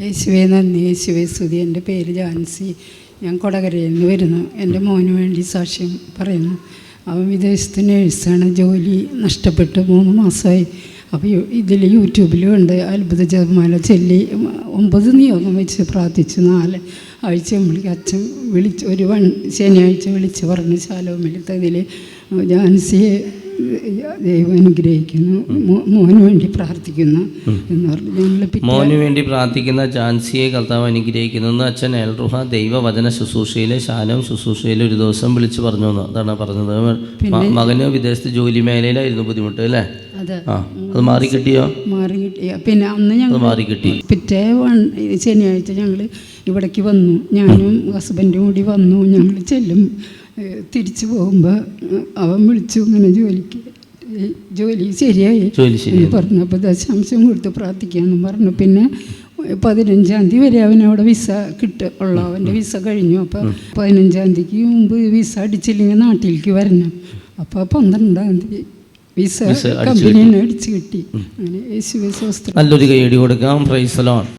യേശുവെ നന്ദി യേശുവെ സ്തുതി. എന്റെ പേര് ജാൻസി. ഞാൻ കൊടകരയിൽ നിന്ന് വരുന്നു. എന്റെ മോന് വേണ്ടി സാക്ഷ്യം പറയുന്നു. അവൻ വിദേശത്ത് നേഴ്സാണ്. ജോലി നഷ്ടപ്പെട്ട്. മൂന്ന് മാസമായി. അപ്പോൾ ഇതിൽ യൂട്യൂബിലും ഉണ്ട്. അത്ഭുത ജപമാല ചൊല്ലി ഒമ്പത് നിയോഗം വെച്ച് പ്രാർത്ഥിച്ചു. നാല് ആഴ്ച വിളിക്ക് അച്ഛൻ വിളിച്ച് ഒരു വൺ ശനിയാഴ്ച വിളിച്ച് പറഞ്ഞു ശാലോമിലത്തതിൽ ജാൻസിയെ ദൈവം അനുഗ്രഹിക്കുന്നു. മോന് വേണ്ടി പ്രാർത്ഥിക്കുന്നു എന്ന് പറഞ്ഞു മോന് വേണ്ടി പ്രാർത്ഥിക്കുന്ന ജാൻസിയെ കർത്താവ് അനുഗ്രഹിക്കുന്നു എന്ന് അച്ഛൻ എൽറുഹ ദൈവവചന ശുശ്രൂഷയിലെ ശാലം ശുശ്രൂഷയിൽ ഒരു ദിവസം വിളിച്ചു പറഞ്ഞു എന്ന് അതാണ് പറഞ്ഞത്. മകന് വിദേശത്ത് ജോലി മേഖലയിലായിരുന്നു ബുദ്ധിമുട്ട് അല്ലേ? അത് മാറി കിട്ടിയോ? മാറി കിട്ടിയ? പിന്നെ അന്ന് ഞങ്ങൾ മാറി കിട്ടി. പിറ്റേ ശനിയാഴ്ച ഞങ്ങൾ ഇവിടേക്ക് വന്നു. ഞാനും ഹസ്ബൻഡും കൂടി വന്നു. ഞങ്ങൾ ചെല്ലും. തിരിച്ചു പോകുമ്പോൾ അവൻ വിളിച്ചു ഇങ്ങനെ ജോലിക്ക് ജോലി ശരിയായി. ജോലി ശരി എന്ന് പറഞ്ഞു. അപ്പോൾ ദശാംശം കൊടുത്ത് പ്രാർത്ഥിക്കാമെന്ന് പറഞ്ഞു. പിന്നെ പതിനഞ്ചാം തീയതി വരെ അവൻ അവിടെ വിസ കിട്ട ഉള്ള അവന്റെ വിസ കഴിഞ്ഞു. അപ്പോൾ പതിനഞ്ചാം തീയതിക്ക് മുമ്പ് വിസ അടിച്ചില്ലെങ്കിൽ നാട്ടിലേക്ക് വരണം. അപ്പോൾ പന്ത്രണ്ടാം തീയതി വിസ വിസ അടിച്ച് കിട്ടി. അങ്ങനെ യേശുവെ സ്വസ്ഥ നല്ലൊരു കൈയടി കൊടുക്കാം. പ്രൈസലോൺ